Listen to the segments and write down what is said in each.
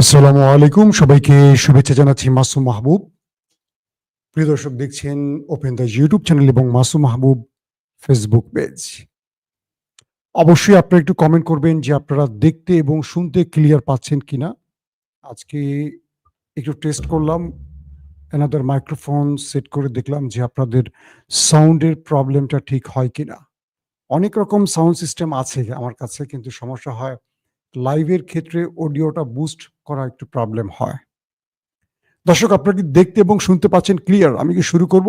আসসালামু আলাইকুম। সবাইকে শুভেচ্ছা জানাচ্ছি মাসুম মাহবুব। প্রিয় দর্শক, দেখছেন ওপেন দ্য ইউটিউব চ্যানেল এবং মাসুম মাহবুব ফেসবুক পেজ অবশ্যই আপনারা একটু কমেন্ট করবেন যে আপনারা দেখতে এবং শুনতে ক্লিয়ার পাচ্ছেন কিনা। আজকে একটু টেস্ট করলাম। এনাদের মাইক্রোফোন সেট করে দেখলাম যে আপনাদের সাউন্ডের প্রবলেমটা ঠিক হয় কিনা। অনেক রকম সাউন্ড সিস্টেম আছে আমার কাছে, কিন্তু সমস্যা হয় লাইভের ক্ষেত্রে অডিওটা বুস্ট করা একটু প্রবলেম হয়। দর্শক, আপনারা কি দেখতে এবং শুনতে পাচ্ছেন ক্লিয়ার আমি কি শুরু করব?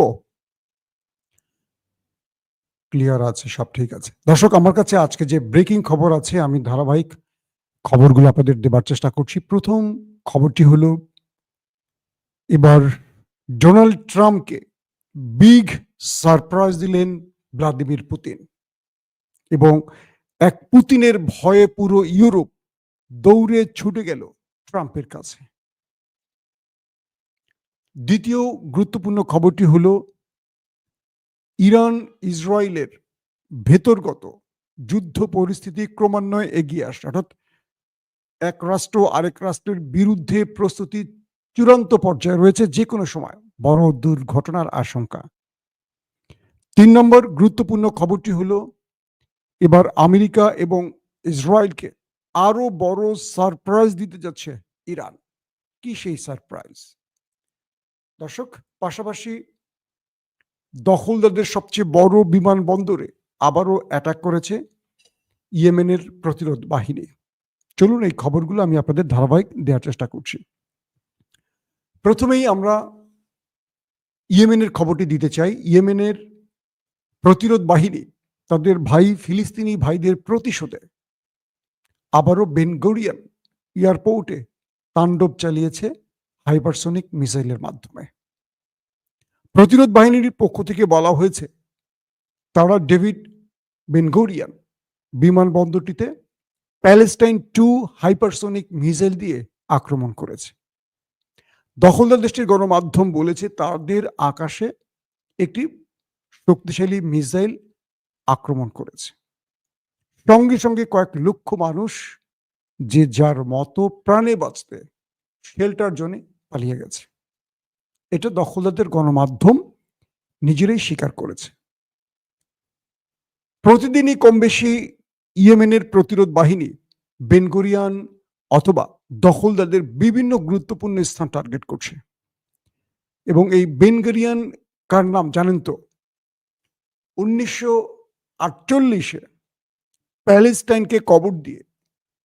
ক্লিয়ার আছে, সব ঠিক আছে। দর্শক, আমার কাছে আজকে যে ব্রেকিং খবর আছে, আমি ধারাবাহিক খবরগুলো আপনাদের দেবার চেষ্টা করছি। প্রথম খবরটি হলো, এবার ডোনাল্ড ট্রাম্পকে বিগ সারপ্রাইজ দিলেন ভ্লাদিমির পুতিন এবং এক পুতিনের ভয়ে পুরো ইউরোপ দৌড়ে ছুটে গেল ট্রাম্পের কাছে। দ্বিতীয় গুরুত্বপূর্ণ খবরটি হল, ইরান ইসরায়েলের ভেতরগত যুদ্ধ পরিস্থিতি ক্রমান্বয়ে এগিয়ে আসছে। অর্থাৎ এক রাষ্ট্র আরেক রাষ্ট্রের বিরুদ্ধে প্রস্তুতি চূড়ান্ত পর্যায়ে রয়েছে যে কোনো সময়। বড় দুর্ঘটনার আশঙ্কা। তিন নম্বর গুরুত্বপূর্ণ খবরটি হলো এবার আমেরিকা এবং ইসরায়েলকে আরও বড় সারপ্রাইজ দিতে যাচ্ছে ইরান। কি সেই সারপ্রাইজ দর্শক, পাশাপাশি দখলদারদের সবচেয়ে বড় বিমানবন্দরে আবারও অ্যাটাক করেছে ইয়েমেনের প্রতিরোধ বাহিনী। চলুন এই খবরগুলো আমি আপনাদের ধারাবাহিক দেওয়ার চেষ্টা করছি। প্রথমেই আমরা ইয়েমেনের খবরটি দিতে চাই। ইয়েমেনের প্রতিরোধ বাহিনী তাদের ভাই ফিলিস্তিনি ভাইদের প্রতিশোধে। আবারও বেনগোরিয়ান এয়ারপোর্টে তাণ্ডব চালিয়েছে হাইপারসোনিক মিসাইলের মাধ্যমে। প্রতিরোধ বাহিনীর পক্ষ থেকে বলা হয়েছে, তারা ডেভিড বেনগোরিয়ান বিমানবন্দরটিতে প্যালেস্টাইন টু হাইপারসোনিক মিসাইল দিয়ে আক্রমণ করেছে। দখলদার দেশটির গণমাধ্যম বলেছে, তাদের আকাশে একটি শক্তিশালী মিসাইল আক্রমণ করেছে। সঙ্গে সঙ্গে কয়েক লক্ষ মানুষ যে যার মতো প্রাণে বাঁচতে শেল্টার জোনে পালিয়ে গেছে। এটা দখলদারদের গণমাধ্যম নিজেরাই স্বীকার করেছে। প্রতিদিনই কম বেশি ইয়েমেনের প্রতিরোধ বাহিনী বেনগরিয়ান অথবা দখলদারদের বিভিন্ন গুরুত্বপূর্ণ স্থান টার্গেট করছে। এবং এই বেনগরিয়ান কার নাম জানেন তো? উনিশশো আটচল্লিশে প্যালেস্টাইনকে কবর দিয়ে,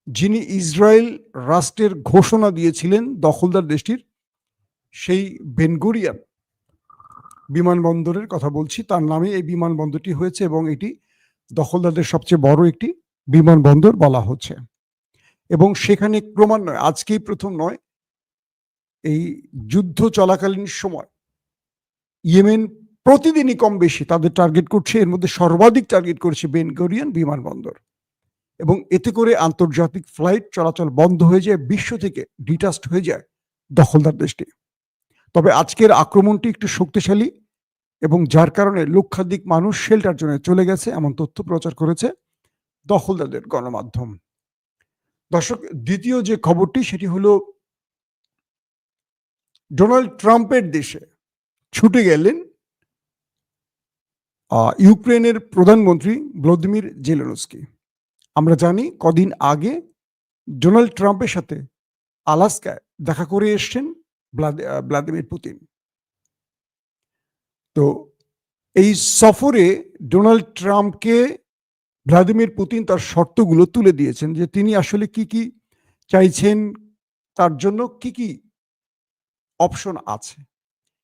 যিনি ইসরায়েল রাষ্ট্রের ঘোষণা দিয়েছিলেন দখলদার দেশটির, সেই বেনগুরিয়ান বিমানবন্দরের কথা বলছি। তার নামে এই বিমানবন্দরটি হয়েছে এবং এটি দখলদারদের সবচেয়ে বড় একটি বিমানবন্দর বলা হচ্ছে। এবং সেখানে ক্রমান্বয়ে, আজকেই প্রথম নয়, এই যুদ্ধ চলাকালীন সময়, ইয়েমেন প্রতিদিনই কম বেশি তাদের টার্গেট করছে, এর মধ্যে সর্বাধিক টার্গেট করেছে বেনগরিয়ান বিমানবন্দর। এবং এতে করে আন্তর্জাতিক ফ্লাইট চলাচল বন্ধ হয়ে যায়, বিশ্ব থেকে ডিটাস্ট হয়ে যায় দখলদার দেশটি। তবে আজকের আক্রমণটি একটু শক্তিশালী এবং যার কারণে লক্ষাধিক মানুষ শেল্টার জন্য চলে গেছে, এমন তথ্য প্রচার করেছে দখলদারদের গণমাধ্যম। দর্শক, দ্বিতীয় যে খবরটি, সেটি হলো ডোনাল্ড ট্রাম্পের দেশে ছুটে গেলেন ইউক্রেনের প্রধানমন্ত্রী ভ্লাদিমির জেলেনস্কি। আমরা জানি কদিন আগে ডোনাল্ড ট্রাম্পের সাথে আলাস্কায় দেখা করে এসছেন ভ্লাদিমির পুতিন। তো এই সফরে ডোনাল্ড ট্রাম্পকে ভ্লাদিমির পুতিন তার শর্তগুলো তুলে দিয়েছেন যে তিনি আসলে কি কি চাইছেন, তার জন্য কি কি অপশন আছে।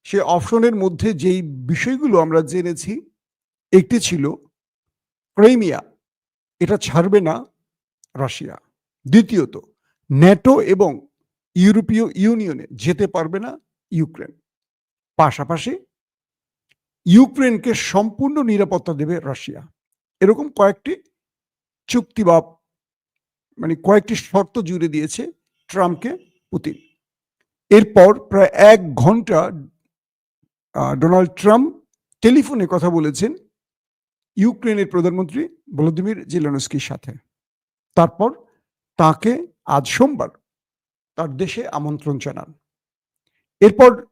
সে অপশনের মধ্যে যেই বিষয়গুলো আমরা জেনেছি একটি ছিল ক্রাইমিয়া, এটা ছাড়বে না রাশিয়া। দ্বিতীয়ত, ন্যাটো এবং ইউরোপীয় ইউনিয়নে যেতে পারবে না ইউক্রেন। পাশাপাশি ইউক্রেনকে সম্পূর্ণ নিরাপত্তা দেবে রাশিয়া। এরকম কয়েকটি চুক্তি বা মানে কয়েকটি শর্ত জুড়ে দিয়েছে ট্রাম্পকে পুতিন। এরপর প্রায় এক ঘণ্টা ডোনাল্ড ট্রাম্প টেলিফোনে কথা বলেছেন ইউক্রেনের প্রধানমন্ত্রী ভলোদিমির জেলেনস্কির সাথে। তারপর তাকে আজ সোমবার তার দেশে আমন্ত্রণ জানান। এরপর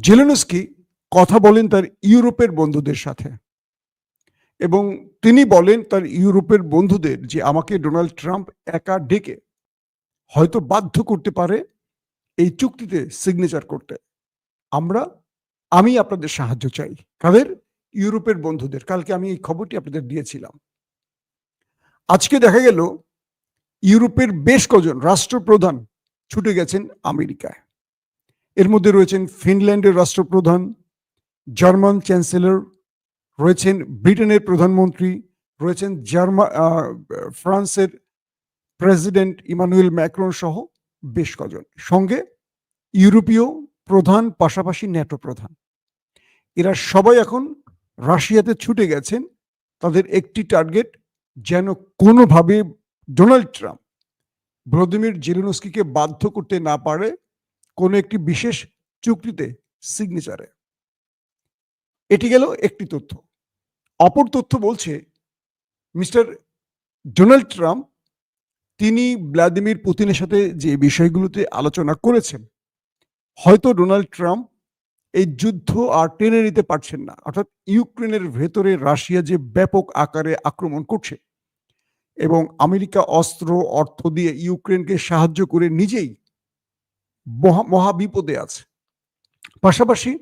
জেলেনস্কি কথা বলেন তার ইউরোপের বন্ধুদের সাথে এবং তিনি বলেন তার ইউরোপের বন্ধুদের যে আমাকে ডোনাল্ড ট্রাম্প একা ডেকে হয়তো বাধ্য করতে পারে এই চুক্তিতে সিগনেচার করতে। আমরা, আমি আপনাদের সাহায্য চাই। কাদের? ইউরোপের বন্ধুদের, কালকে আমি এই খবরটি আপনাদের দিয়েছিলাম। আজকে দেখা গেল, ইউরোপের বেশ কজন রাষ্ট্রপ্রধান ছুটে গেছেন আমেরিকায়। এর মধ্যে রয়েছেন ফিনল্যান্ডের রাষ্ট্রপ্রধান, জার্মান চ্যান্সেলর, রয়েছেন ব্রিটেনের প্রধানমন্ত্রী, রয়েছেন জার্মা ফ্রান্সের প্রেসিডেন্ট ইমানুয়েল ম্যাক্রন সহ বেশ কজন। সঙ্গে ইউরোপীয় প্রধান, পাশাপাশি ন্যাটো প্রধান। এরা সবাই এখন রাশিয়াতে ছুটে গেছেন, তাদের একটি টার্গেট যেন কোনোভাবে ডোনাল্ড ট্রাম্প। ভ্লাদিমির জেলেনস্কিকে বাধ্য করতে না পারে কোনো একটি বিশেষ চুক্তিতে সিগনেচারে এটি গেল একটি তথ্য। অপর তথ্য বলছে, মিস্টার ডোনাল্ড ট্রাম্প তিনি ভ্লাদিমির পুতিনের সাথে যে বিষয়গুলোতে আলোচনা করেছেন, হয়তো ডোনাল্ড ট্রাম্প এই যুদ্ধ আর টেনে নিতে পারছেন না। অর্থাৎ ইউক্রেনের ভেতরে রাশিয়া যে ব্যাপক আকারে আক্রমণ করছে এবং আমেরিকা অস্ত্র, অর্থ দিয়ে ইউক্রেনকে সাহায্য করে নিজেই মহা বিপদে আছে। পাশাপাশি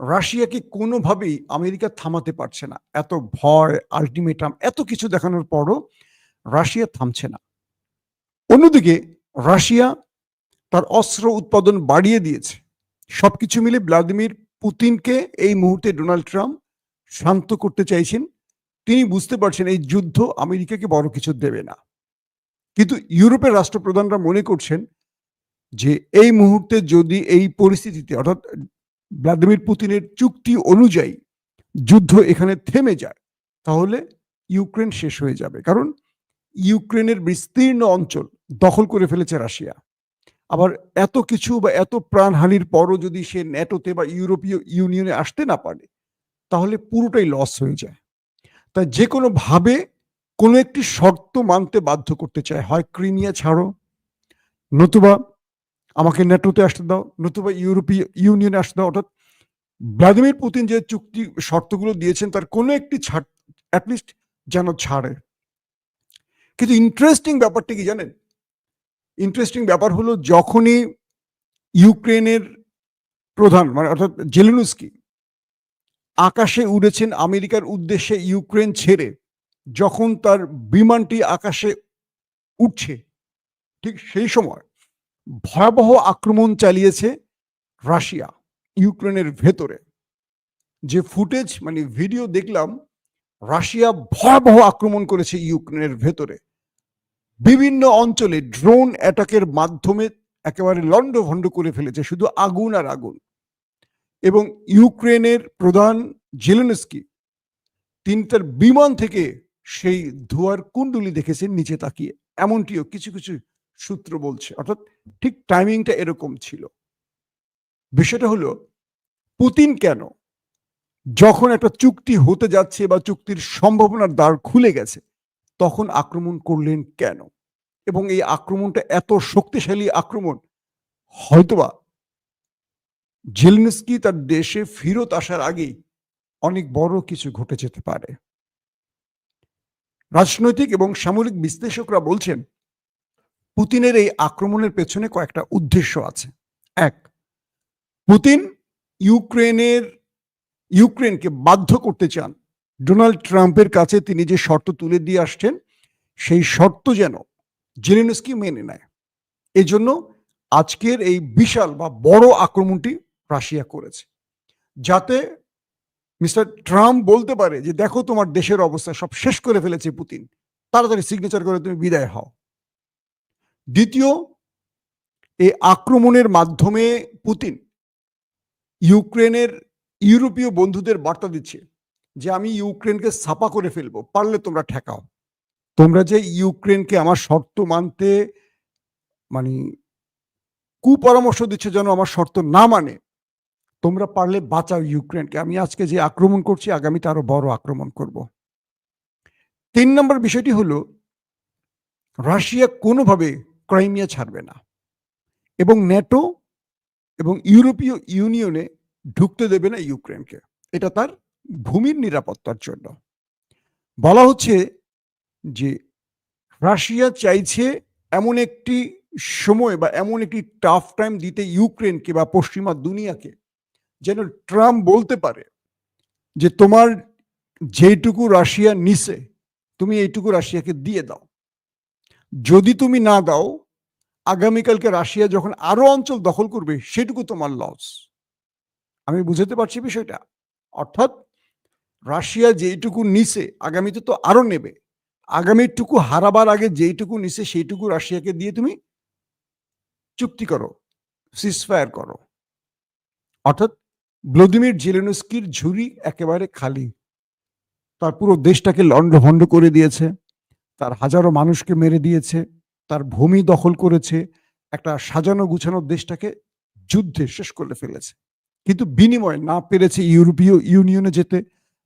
রাশিয়াকে কোনোভাবেই আমেরিকা থামাতে পারছে না। এত ভয় আলটিমেটাম এত কিছু দেখানোর পরও রাশিয়া থামছে না। অন্যদিকে রাশিয়া তার অস্ত্র উৎপাদন বাড়িয়ে দিয়েছে। সবকিছু মিলে ভ্লাদিমির পুতিনকে এই মুহূর্তে ডোনাল্ড ট্রাম্প শান্ত করতে চাইছেন। তিনি বুঝতে পারছেন এই যুদ্ধ আমেরিকাকে বড় কিছু দেবে না। কিন্তু ইউরোপের রাষ্ট্রপ্রধানরা মনে করছেন যে এই মুহূর্তে যদি এই পরিস্থিতিতে, অর্থাৎ ভ্লাদিমির পুতিনের চুক্তি অনুযায়ী যুদ্ধ এখানে থেমে যায়, তাহলে ইউক্রেন শেষ হয়ে যাবে। কারণ ইউক্রেনের বিস্তীর্ণ অঞ্চল দখল করে ফেলেছে রাশিয়া। আবার এত কিছু বা এত প্রাণহানির পরও যদি সে ন্যাটোতে বা ইউরোপীয় ইউনিয়নে আসতে না পারে, তাহলে পুরোটাই লস হয়ে যায়। তাই যে কোনো ভাবে কোনো একটি শর্ত মানতে বাধ্য করতে চায়, হয় ক্রিমিয়া ছাড়ো, নতুবা আমাকে ন্যাটোতে আসতে দাও, নতুবা ইউরোপীয় ইউনিয়নে আসতে দাও, অর্থাৎ ভ্লাদিমির পুতিন যে চুক্তি শর্তগুলো দিয়েছেন, তার কোনো একটি ছাড় অ্যাটলিস্ট যেন ছাড়ে। কিন্তু ইন্টারেস্টিং ব্যাপারটা কি জানেন? ইন্টারেস্টিং ব্যাপার হলো যখনই ইউক্রেনের প্রধান মানে অর্থাৎ জেলেনুস্কি আকাশে উড়েছেন আমেরিকার উদ্দেশ্যে ইউক্রেন ছেড়ে, যখন তার বিমানটি আকাশে উঠছে, ঠিক সেই সময় ভয়াবহ আক্রমণ চালিয়েছে রাশিয়া, ইউক্রেনের ভেতরে। যে ফুটেজ মানে ভিডিও দেখলাম, রাশিয়া ভয়াবহ আক্রমণ করেছে ইউক্রেনের ভেতরে। বিভিন্ন অঞ্চলে ড্রোন অ্যাটাকের মাধ্যমে একেবারে লন্ডভন্ড করে ফেলেছে শুধু আগুন আর আগুন। এবং ইউক্রেনের প্রধান জেলেনস্কি তিনি তার বিমান থেকে সেই ধোয়ার কুণ্ডুলি দেখেছেন, নিচে তাকিয়ে। এমনটিও কিছু কিছু সূত্র বলছে। অর্থাৎ ঠিক টাইমিংটা এরকম ছিল। বিষয়টা হলো, পুতিন কেন? যখন একটা চুক্তি হতে যাচ্ছে বা চুক্তির সম্ভাবনার দ্বার খুলে গেছে তখন আক্রমণ করলেন কেন? এবং এই আক্রমণটা এত শক্তিশালী আক্রমণ, হয়তোবা জেলনস্কি তার দেশে ফিরত আসার আগেই অনেক বড় কিছু ঘটে যেতে পারে। রাজনৈতিক এবং সামরিক বিশ্লেষকরা বলছেন, পুতিনের এই আক্রমণের পেছনে কয়েকটা উদ্দেশ্য আছে। এক, পুতিন ইউক্রেনের, ইউক্রেনকে বাধ্য করতে চান। ডোনাল্ড ট্রাম্পের কাছে তিনি যে শর্ত তুলে দিয়ে আসছেন, সেই শর্ত যেন জেলেনস্কি মেনে নেয়। এজন্য আজকের এই বিশাল বা বড় আক্রমণটি রাশিয়া করেছে। যাতে মিস্টার ট্রাম্প বলতে পারে যে, দেখো তোমার দেশের অবস্থা সব শেষ করে ফেলেছে পুতিন। তাড়াতাড়ি সিগনেচার করে তুমি বিদায় হও। দ্বিতীয় এই আক্রমণের মাধ্যমে পুতিন ইউক্রেনের ইউরোপীয় বন্ধুদের বার্তা দিচ্ছে। যে আমি ইউক্রেনকে ছাপা করে ফেলব, পারলে তোমরা ঠেকাও। তোমরা যে ইউক্রেনকে আমার শর্ত মানতে মানে কুপরামর্শ দিচ্ছে যেন আমার শর্ত না মানে তোমরা পারলে বাঁচাও ইউক্রেনকে। আমি আজকে যে আক্রমণ করছি, আগামীতে আরও বড় আক্রমণ করব। তিন নম্বর বিষয়টি হলো, রাশিয়া কোনোভাবে ক্রাইমিয়া ছাড়বে না এবং ন্যাটো এবং ইউরোপীয় ইউনিয়নে ঢুকতে দেবে না ইউক্রেনকে। এটা তার ভূমির নিরাপত্তার জন্য। বলা হচ্ছে যে, রাশিয়া চাইছে এমন একটি সময় বা এমন একটি টাফ টাইম দিতে ইউক্রেনকে বা পশ্চিমা দুনিয়াকে। যেন ট্রাম্প বলতে পারে যে, তোমার যেটুকু রাশিয়া নিছে, তুমি এইটুকু রাশিয়াকে দিয়ে দাও। যদি তুমি না দাও, আগামীকালকে রাশিয়া যখন আরও অঞ্চল দখল করবে, সেটুকু তোমার লস আমি বুঝাতে পারছি বিষয়টা। অর্থাৎ রাশিয়া যেইটুকু নিছে, আগামীতে তো আরও নেবে। আগামীটুকু হারাবার আগে যেইটুকু নিছে, সেইটুকু রাশিয়াকে দিয়ে তুমি চুক্তি করো সিসফায়ার করো। অর্থাৎ ভ্লাদিমির জেলেনস্কির ঝুড়ি একেবারে খালি। তার পুরো দেশটাকে লন্ডভন্ড করে দিয়েছে, তার হাজারো মানুষকে মেরে দিয়েছে, তার ভূমি দখল করেছে, একটা সাজানো গুছানো দেশটাকে যুদ্ধে শেষ করে ফেলেছে। কিন্তু বিনিময়ে না পেরেছে ইউরোপীয় ইউনিয়নে যেতে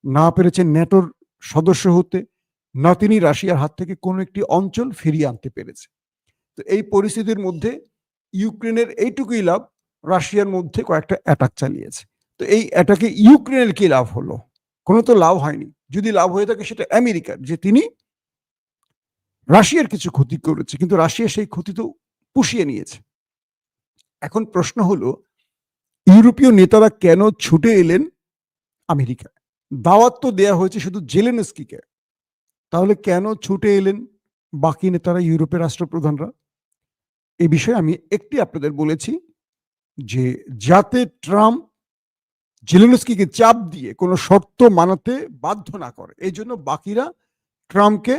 না পেরেছে ন্যাটোর সদস্য হতে, না তিনি রাশিয়ার হাত থেকে কোনো একটি অঞ্চল ফিরিয়ে আনতে পেরেছে। তো এই পরিস্থিতির মধ্যে ইউক্রেনের এইটুকুই লাভ, রাশিয়ার মধ্যে কয়েকটা অ্যাটাক চালিয়েছে। তো এই অ্যাটাকে ইউক্রেনের কি লাভ হলো? কোনো তো লাভ হয়নি। যদি লাভ হয়ে থাকে সেটা আমেরিকার, যে তিনি রাশিয়ার কিছু ক্ষতি করেছে, কিন্তু রাশিয়া সেই ক্ষতি তো পুষিয়ে নিয়েছে। এখন প্রশ্ন হলো, ইউরোপীয় নেতারা কেন ছুটে এলেন আমেরিকা দাওয়াত তো দেয়া হয়েছে শুধু জেলেনস্কিকে। তাহলে কেন ছুটে এলেন বাকি নেতারা, ইউরোপের রাষ্ট্রপ্রধানরা? এ বিষয়ে আমি একটি আপনাদের বলেছি যে, যাতে ট্রাম্প জেলেনস্কিকে চাপ দিয়ে কোনো শর্ত মানাতে বাধ্য না করে, এই জন্য বাকিরা ট্রাম্পকে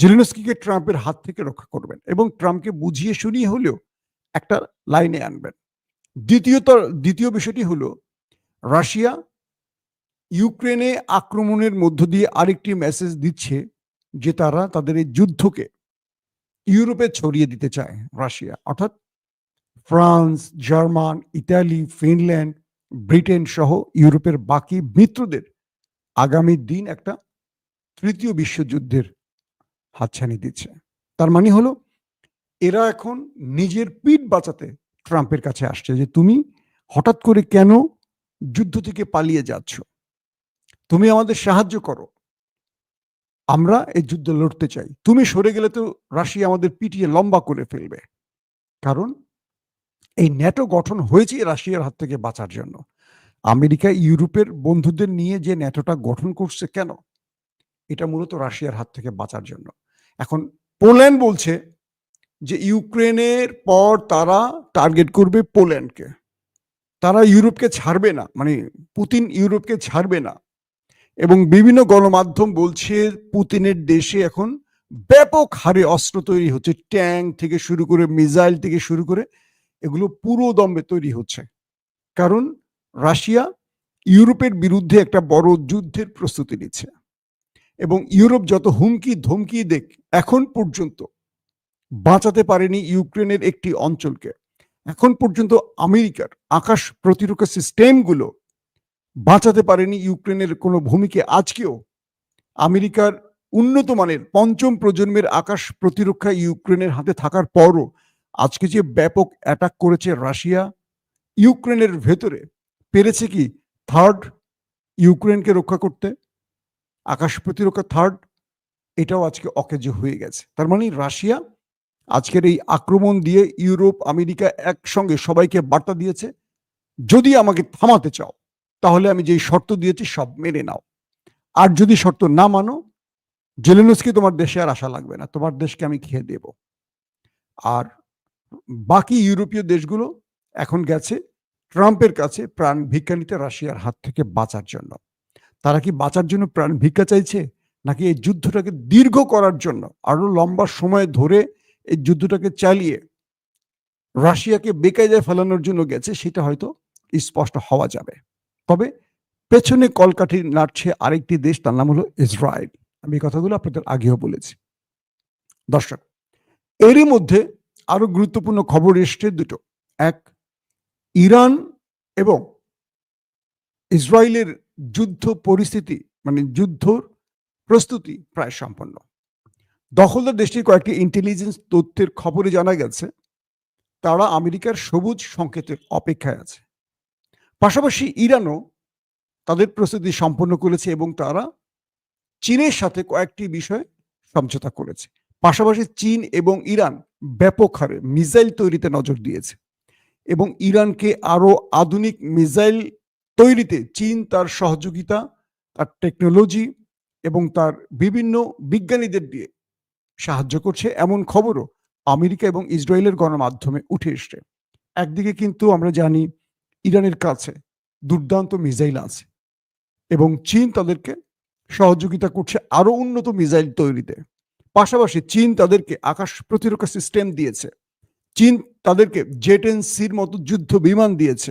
জেলেনস্কিকে ট্রাম্পের হাত থেকে রক্ষা করবেন এবং ট্রাম্পকে বুঝিয়ে শুনিয়ে হলেও একটা লাইনে আনবেন। দ্বিতীয়ত, দ্বিতীয় বিষয়টি হলো, রাশিয়া ইউক্রেনে আক্রমণের মধ্য দিয়ে আরেকটি মেসেজ দিচ্ছে যে তারা তাদের এই যুদ্ধকে ইউরোপে ছড়িয়ে দিতে চায়, রাশিয়া। অর্থাৎ France, German, Italy, Finland, Britain সহ ইউরোপের বাকি মিত্রদের আগামী দিন একটা তৃতীয় বিশ্বযুদ্ধের হাতছানি দিচ্ছে। তার মানে হলো, এরা এখন নিজের পিঠ বাঁচাতে ট্রাম্পের কাছে আসছে যে, তুমি হঠাৎ করে কেন যুদ্ধ থেকে পালিয়ে যাচ্ছ? তুমি আমাদের সাহায্য করো। আমরা এই যুদ্ধ লড়তে চাই। তুমি সরে গেলে তো রাশিয়া আমাদের পিটিয়ে লম্বা করে ফেলবে। কারণ এই ন্যাটো গঠন হয়েছে রাশিয়ার হাত থেকে বাঁচার জন্য। আমেরিকা, ইউরোপের বন্ধুদের নিয়ে যে ন্যাটোটা গঠন করছে কেন? এটা মূলত রাশিয়ার হাত থেকে বাঁচার জন্য। এখন পোল্যান্ড বলছে যে ইউক্রেনের পর তারা টার্গেট করবে পোল্যান্ডকে। তারা ইউরোপকে ছাড়বে না। মানে পুতিন ইউরোপকে ছাড়বে না। এবং বিভিন্ন গণমাধ্যম বলছে পুতিনের দেশে এখন ব্যাপক হারে অস্ত্র তৈরি হচ্ছে, ট্যাঙ্ক থেকে শুরু করে মিসাইল থেকে শুরু করে এগুলো পুরো দমে তৈরি হচ্ছে। কারণ রাশিয়া ইউরোপের বিরুদ্ধে একটা বড় যুদ্ধের প্রস্তুতি নিচ্ছে এবং ইউরোপ যত হুমকি ধমকি দেখ এখন পর্যন্ত বাঁচাতে পারেনি ইউক্রেনের একটি অঞ্চলকে। এখন পর্যন্ত আমেরিকার আকাশ প্রতিরক্ষা সিস্টেমগুলো বাঁচাতে পারেনি ইউক্রেনের কোনো ভূমিকে। আজকেও আমেরিকার উন্নত মানের পঞ্চম প্রজন্মের আকাশ প্রতিরক্ষা ইউক্রেনের হাতে থাকার পরও আজকে যে ব্যাপক অ্যাটাক করেছে রাশিয়া, ইউক্রেনের ভেতরে পেরেছে কি থার্ড ইউক্রেনকে রক্ষা করতে? আকাশ প্রতিরক্ষা থার্ড এটাও আজকে অকেজ হয়ে গেছে। তার মানে রাশিয়া আজকের এই আক্রমণ দিয়ে ইউরোপ, আমেরিকা একসঙ্গে সবাইকে বার্তা দিয়েছে, যদি আমাকে থামাতে চাও তাহলে আমি যেই শর্ত দিয়েছি সব মেনে নাও। আর যদি শর্ত না মানো, জেলেনস্কি তোমার দেশে আর আসা লাগবে না, তোমার দেশকে আমি খেয়ে দেব। আর বাকি ইউরোপীয় দেশগুলো এখন গেছে ট্রাম্পের কাছে প্রাণ ভিক্ষা নিতে রাশিয়ার হাত থেকে বাঁচার জন্য। তারা কি বাঁচার জন্য প্রাণ ভিক্ষা চাইছে? নাকি এই যুদ্ধটাকে দীর্ঘ করার জন্য, আরও লম্বা সময় ধরে এই যুদ্ধটাকে চালিয়ে রাশিয়াকে বেকায়দায় ফেলানোর জন্য গেছে, সেটা হয়তো স্পষ্ট হওয়া যাবে। তবে পেছনে কলকাঠি নাড়ছে আরেকটি দেশ, তার নাম হলো ইসরায়েল। আমি এই কথাগুলো আপনাদের আগেও বলেছি। দর্শক, এরই মধ্যে আরও গুরুত্বপূর্ণ খবর এসছে দুটো। এক, ইরান এবং ইসরায়েলের যুদ্ধ পরিস্থিতি মানে যুদ্ধর প্রস্তুতি প্রায় সম্পন্ন। দখলদার দেশটির কয়েকটি ইন্টেলিজেন্স তথ্যের খবরে জানা গেছে, তারা আমেরিকার সবুজ সংকেতের অপেক্ষায় আছে। পাশাপাশি ইরানও তাদের প্রস্তুতি সম্পন্ন করেছে এবং তারা চীনের সাথে কয়েকটি বিষয়ে সমঝোতা করেছে। পাশাপাশি চীন এবং ইরান ব্যাপক হারে মিসাইল তৈরিতে নজর দিয়েছে এবং ইরানকে আরও আধুনিক মিসাইল তৈরিতে চীন তার সহযোগিতা, তার টেকনোলজি এবং তার বিভিন্ন বিজ্ঞানীদের দিয়ে সাহায্য করছে। এমন খবরও আমেরিকা এবং ইসরায়েলের গণমাধ্যমে উঠে এসছে। একদিকে কিন্তু আমরা জানি ইরানের কাছে দুর্দান্ত মিসাইল আছে এবং চীন তাদেরকে সহযোগিতা করছে আরও উন্নত মিসাইল তৈরিতে। পাশাপাশি চীন তাদেরকে আকাশ প্রতিরক্ষা সিস্টেম দিয়েছে। চীন তাদেরকে জেট সির মতো যুদ্ধ বিমান দিয়েছে।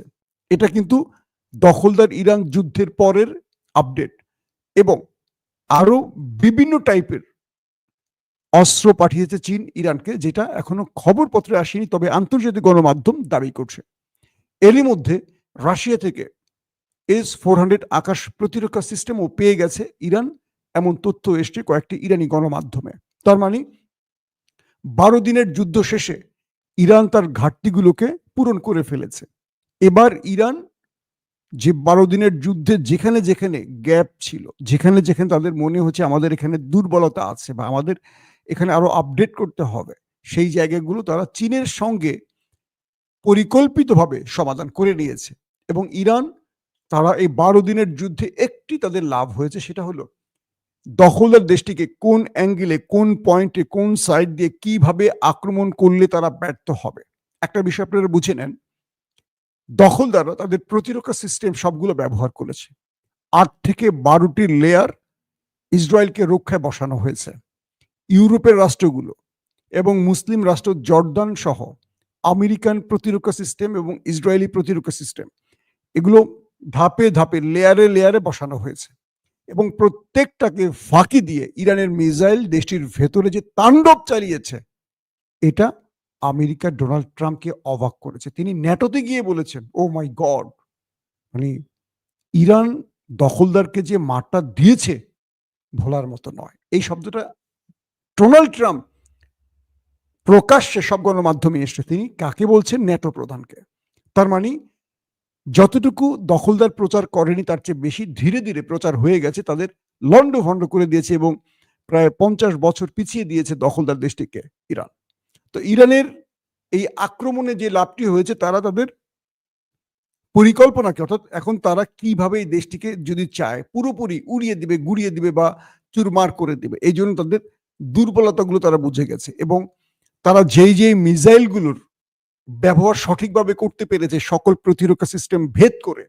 এটা কিন্তু দখলদার ইরান যুদ্ধের পরের আপডেট এবং আরও বিভিন্ন টাইপের অস্ত্র পাঠিয়েছে চীন ইরানকে, যেটা এখনও খবরপত্রে আসেনি, তবে আন্তর্জাতিক গণমাধ্যম দাবি করছে। এরই মধ্যে রাশিয়া থেকে এস ফোর হান্ড্রেড আকাশ প্রতিরক্ষা সিস্টেমও পেয়ে গেছে ইরান। এমন তথ্য এসছে কয়েকটি ইরানি গণমাধ্যমে। তার মানে বারো দিনের যুদ্ধ শেষে ইরান তার ঘাটতিগুলোকে পূরণ করে ফেলেছে। এবার ইরান যে বারো দিনের যুদ্ধে যেখানে যেখানে গ্যাপ ছিল, যেখানে যেখানে তাদের মনে হচ্ছে আমাদের এখানে দুর্বলতা আছে বা আমাদের এখানে আরও আপডেট করতে হবে, সেই জায়গাগুলো তারা চীনের সঙ্গে পরিকল্পিতভাবে সমাধান করে নিয়েছে। এবং ইরান, তারা এই বারো দিনের যুদ্ধে একটি তাদের লাভ হয়েছে, সেটা হলো দখলদার দেশটিকে কোন অ্যাঙ্গেলে, কোন পয়েন্টে, কোন সাইড দিয়ে কীভাবে আক্রমণ করলে তারা ব্যর্থ হবে। একটা বিষয় আপনারা বুঝে নেন, দখলদাররা তাদের প্রতিরক্ষা সিস্টেম সবগুলো ব্যবহার করেছে। আট থেকে বারোটি লেয়ার ইসরায়েলকে রক্ষায় বসানো হয়েছে। ইউরোপের রাষ্ট্রগুলো এবং মুসলিম রাষ্ট্র জর্দান সহ আমেরিকান প্রতিরক্ষা সিস্টেম এবং ইসরায়েলি প্রতিরক্ষা সিস্টেম। এগুলো ধাপে ধাপে, লেয়ারে লেয়ারে বসানো হয়েছে এবং প্রত্যেকটাকে ফাঁকি দিয়ে ইরানের মিসাইল দেশটির ভেতরে যে তাণ্ডব চালিয়েছে, এটা আমেরিকা ডোনাল্ড ট্রাম্পকে অবাক করেছে। তিনি ন্যাটোতে গিয়ে বলেছেন, ও মাই গড মানে ইরান দখলদারকে যে মারটা দিয়েছে, ভোলার মতো নয়। এই শব্দটা ডোনাল্ড ট্রাম্প প্রকাশ্যে সব গণমাধ্যমে এসছে। তিনি কাকে বলছেন? ন্যাটো প্রধানকে। তার মানে যতটুকু দখলদার প্রচার করেনি, তার চেয়ে বেশি ধীরে ধীরে প্রচার হয়ে গেছে, তাদের লন্ড ভন্ড করে দিয়েছে এবং প্রায় পঞ্চাশ বছর পিছিয়ে দিয়েছে দখলদার দেশটিকে, ইরান। তো ইরানের এই আক্রমণে যে লাভটি হয়েছে, তারা তাদের পরিকল্পনাকে, অর্থাৎ এখন তারা কীভাবে এই দেশটিকে যদি চায়, পুরোপুরি উড়িয়ে দিবে, গুড়িয়ে দিবে বা চুরমার করে দিবে, এই জন্য তাদের দুর্বলতাগুলো তারা বুঝে গেছে। এবং তারা যেই যেই মিসাইলগুলোর ব্যবহার সঠিকভাবে করতে পেরেছে, সকল প্রতিরক্ষা সিস্টেম ভেদ করে,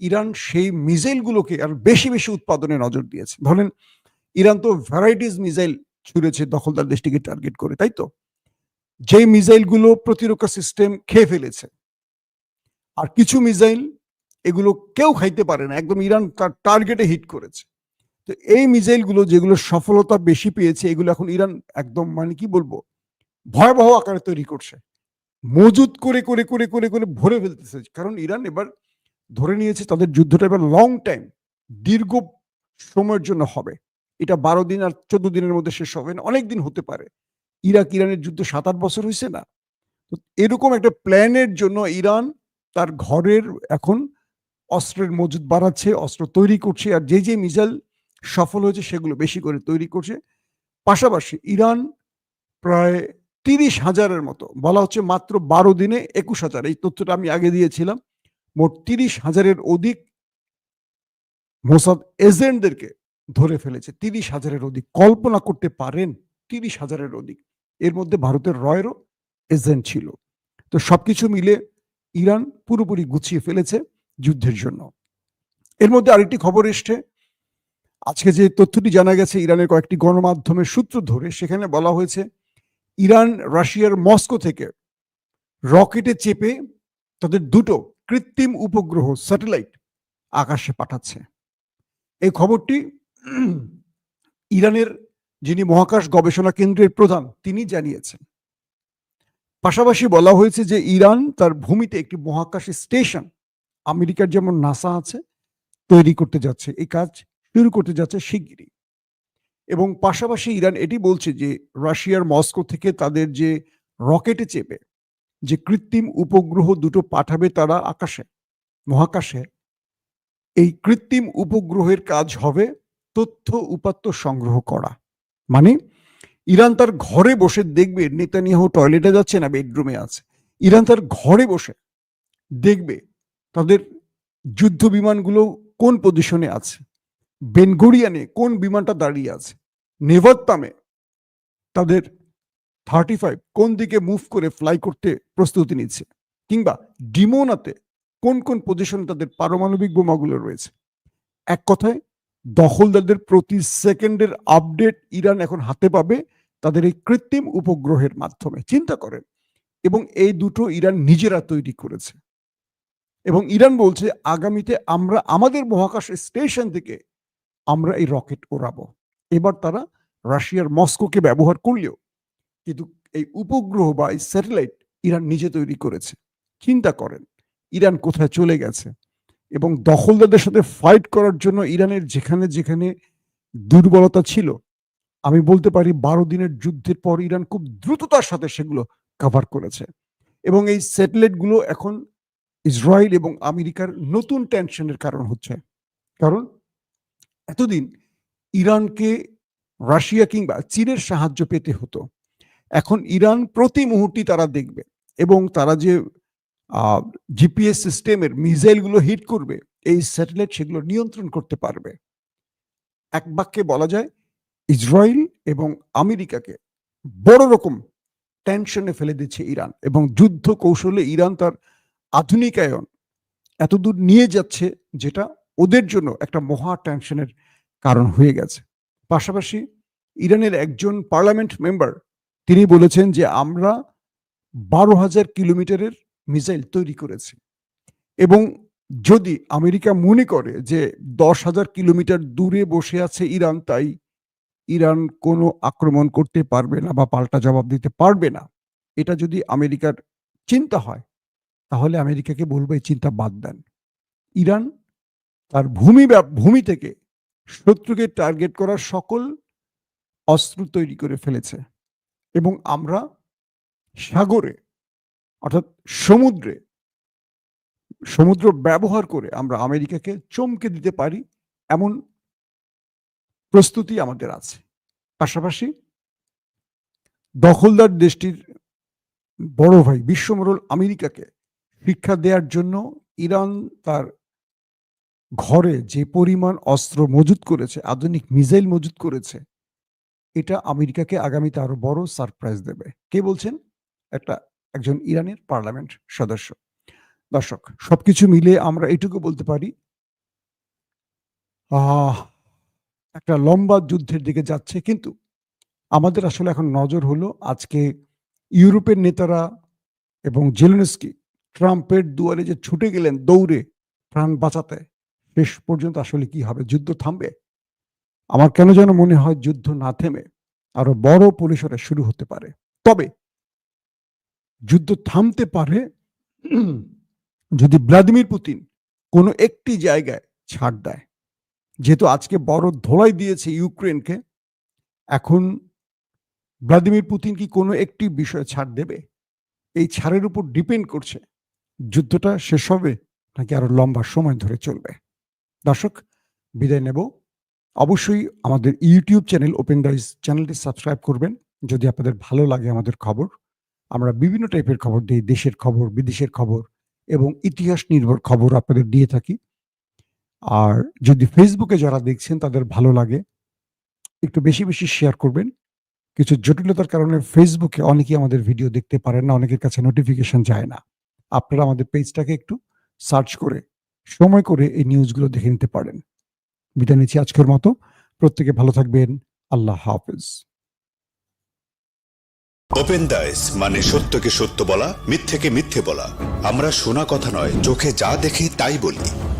ইরান সেই মিসাইলগুলোকে আর বেশি বেশি উৎপাদনে নজর দিয়েছে। ধরেন, ইরান তো ভ্যারাইটিস মিসাইল ছুড়েছে, দখলদার দেশটিকে টার্গেট করে, তাই তো? যেই মিসাইলগুলো প্রতিরক্ষা সিস্টেম খেয়ে ফেলেছে, আর কিছু মিসাইল এগুলো কেউ খাইতে পারে না, একদম ইরান তার টার্গেটে হিট করেছে। তো এই মিসাইলগুলো যেগুলো সফলতা বেশি পেয়েছে, এগুলো এখন ইরান একদম মানে কি বলব ভয়াবহ আকারে তৈরি করছে। মজুত করে করে করে করে করে ভরে ফেলতেছে। কারণ ইরান এবার ধরে নিয়েছে তাদের যুদ্ধটা এবার লং টাইম দীর্ঘ সময়ের জন্য হবে। এটা বারো দিন আর চোদ্দ দিনের মধ্যে শেষ হবে। না অনেক দিন হতে পারে। ইরাক, ইরানের যুদ্ধ সাত, আট বছর হয়েছে না? তো এরকম একটা প্ল্যানের জন্য ইরান তার ঘরের এখন অস্ত্রের মজুদ বাড়াচ্ছে, অস্ত্র তৈরি করছে আর যে যে মিসাইল সফল হয়েছে সেগুলো বেশি করে তৈরি করছে। পাশাপাশি ইরান প্রায় তিরিশ হাজারের মতো, বলা হচ্ছে মাত্র বারো দিনে একুশ হাজার। এই তথ্যটা আমি আগে দিয়েছিলাম। মোট তিরিশ হাজারের অধিক মোসাদ এজেন্টদেরকে ধরে ফেলেছে। তিরিশ হাজারের অধিক। কল্পনা করতে পারেন, তিরিশ হাজারের অধিক। এর মধ্যে ভারতের রয়েরও এজেন্ট ছিল। তো সবকিছু মিলে ইরান পুরোপুরি গুছিয়ে ফেলেছে যুদ্ধের জন্য। এর মধ্যে আরেকটি খবর এসছে। আজকে যে তথ্যটি জানা গেছে, ইরানের কয়েকটি গণমাধ্যমের সূত্র ধরে সেখানে বলা হয়েছে ইরান, রাশিয়ার মস্কো থেকে রকেটে চেপে তাদের দুটো কৃত্রিম উপগ্রহ, স্যাটেলাইট, আকাশে পাঠাচ্ছে। এই খবরটি ইরানের যিনি মহাকাশ গবেষণা কেন্দ্রের প্রধান, তিনি জানিয়েছেন। পাশাপাশি বলা হয়েছে যে ইরান তার ভূমিতে একটি মহাকাশ স্টেশন, আমেরিকার যেমন নাসা আছে, তৈরি করতে যাচ্ছে। এই কাজ শুরু করতে যাচ্ছে শিগগিরই। এবং পাশাপাশি ইরান এটি বলছে যে রাশিয়ার মস্কো থেকে তাদের যে রকেটে চেপে যে কৃত্রিম উপগ্রহ দুটো পাঠাবে তারা আকাশে, মহাকাশে, এই কৃত্রিম উপগ্রহের কাজ হবে তথ্য উপাত্ত সংগ্রহ করা। মানে ইরান তার ঘরে বসে দেখবে নেতানিয়াহু টয়লেটে যাচ্ছে না বেডরুমে আছে। ইরান তার ঘরে বসে দেখবে তাদের যুদ্ধ বিমানগুলো কোন পজিশনে আছে বেনগড়িয়ানে কোন বিমানটা দাঁড়িয়ে আছে। নেভাত্তামে তাদের থার্টি ফাইভ কোন দিকে মুভ করে ফ্লাই করতে প্রস্তুতি নিচ্ছে? কিংবা ডিমোনাতে কোন কোন পজিশনে তাদের পারমাণবিক বোমাগুলো রয়েছে? এক কথায়, দখলদারদের প্রতি সেকেন্ডের আপডেট ইরান এখন হাতে পাবে তাদের এই কৃত্রিম উপগ্রহের মাধ্যমে। চিন্তা করেন, এবং এই দুটো ইরান নিজেরা তৈরি করেছে। এবং ইরান বলছে, আগামীতে আমরা আমাদের মহাকাশ স্টেশন থেকে আমরা এই রকেট ওড়াবো। এবার তারা রাশিয়ার মস্কোকে ব্যবহার করলেও কিন্তু এই উপগ্রহ বা এই স্যাটেলাইট ইরান নিজে তৈরি করেছে। চিন্তা করেন, ইরান কোথায় চলে গেছে? এবং দখলদারদের সাথে ফাইট করার জন্য ইরানের যেখানে যেখানে দুর্বলতা ছিল, আমি বলতে পারি বারো দিনের যুদ্ধের পর ইরান খুব দ্রুততার সাথে সেগুলো কভার করেছে। এবং এই স্যাটেলাইটগুলো এখন ইসরায়েল এবং আমেরিকার নতুন টেনশনের কারণ হচ্ছে। কারণ এতদিন ইরানকে রাশিয়া কিংবা চীনের সাহায্য পেতে হতো। এখন ইরান প্রতি মুহূর্তে তারা দেখবে এবং তারা যে জিপিএস সিস্টেমের মিসাইলগুলো হিট করবে, এই স্যাটেলাইট সেগুলো নিয়ন্ত্রণ করতে পারবে। এক বাক্যে বলা যায়, ইসরায়েল এবং আমেরিকাকে বড় রকম টেনশনে ফেলে দিচ্ছে ইরান এবং যুদ্ধ কৌশলে ইরান তার আধুনিকায়ন এতদূর নিয়ে যাচ্ছে যেটা ওদের জন্য একটা মহা টেনশনের কারণ হয়ে গেছে। পাশাপাশি ইরানের একজন পার্লামেন্ট মেম্বার, তিনি বলেছেন যে আমরা বারো হাজার কিলোমিটারের মিসাইল তৈরি করেছি এবং যদি আমেরিকা মনে করে যে দশ হাজার কিলোমিটার দূরে বসে আছে ইরান, তাই ইরান কোনো আক্রমণ করতে পারবে না বা পাল্টা জবাব দিতে পারবে না। এটা যদি আমেরিকার চিন্তা হয়, তাহলে আমেরিকাকে বলব এই চিন্তা বাদ দেন। ইরান তার ভূমি ভূমি থেকে শত্রুকে টার্গেট করার সকল অস্ত্র তৈরি করে ফেলেছে এবং আমরা সাগরে, অর্থাৎ সমুদ্রে, সমুদ্র ব্যবহার করে আমরা আমেরিকাকে চমকে দিতে পারি এমন প্রস্তুতি আমাদের আছে। পাশাপাশি দখলদার দেশটির বড় ভাই, বিশ্বমরল আমেরিকাকে শিক্ষা দেওয়ার জন্য ইরান তার ঘরে যে পরিমাণ অস্ত্র মজুত করেছে, আধুনিক মিসাইল মজুত করেছে, এটা আমেরিকাকে আগামীতে আরও বড় সারপ্রাইজ দেবে। কে বলছেন? একটা, একজন ইরানের পার্লামেন্ট সদস্য। দর্শক, সবকিছু মিলে আমরা এটুকু বলতে পারি একটা লম্বা যুদ্ধের দিকে যাচ্ছে, কিন্তু আমাদের আসলে এখন নজর হলো আজকে ইউরোপের নেতারা এবং জেলেনস্কি ট্রাম্পের দুয়ারে যে ছুটে গেলেন দৌড়ে প্রাণ বাঁচাতে। শেষ পর্যন্ত আসলে কি হবে? যুদ্ধ থামবে? আমার কেন যেন মনে হয় যুদ্ধ না থেমে আরও বড় পরিসরে শুরু হতে পারে। তবে যুদ্ধ থামতে পারে যদি ভ্লাদিমির পুতিন কোনো একটি জায়গায় ছাড় দেয়, যেহেতু আজকে বড় ধোলাই দিয়েছে ইউক্রেনকে, এখন ভ্লাদিমির পুতিন কি কোনো একটি বিষয়ে ছাড় দেবে? এই ছাড়ের উপর ডিপেন্ড করছে। যুদ্ধটা শেষ হবে নাকি আরও লম্বা সময় ধরে চলবে? দর্শক, বিদায় নেব। অবশ্যই আমাদের ইউটিউব চ্যানেল ওপেন ডাইস চ্যানেলটি সাবস্ক্রাইব করবেন যদি আপনাদের ভালো লাগে আমাদের খবর। আমরা বিভিন্ন টাইপের খবর দিই, দেশের খবর, বিদেশের খবর এবং ইতিহাস নির্ভর খবর আপনাদের দিয়ে থাকি। আর যদি ফেসবুকে যারা দেখছেন তাদের ভালো লাগে, একটু বেশি বেশি শেয়ার করবেন। কিছু জটিলতার কারণে ফেসবুকে অনেকেই আমাদের ভিডিও দেখতে পারেন না, অনেকের কাছে নোটিফিকেশন যায় না। আপনারা আমাদের পেজটাকে একটু সার্চ করে সময় করে এই নিউজগুলো দেখে নিতে পারেন। বিদায় নিচ্ছি আজকের মতো। প্রত্যেকে ভালো থাকবেন। আল্লাহ হাফেজ। ওপেন দাইস মানে সত্যকে সত্য বলা, মিথ্যেকে মিথ্যে বলা। আমরা শোনা কথা নয়, চোখে যা দেখি তাই বলি।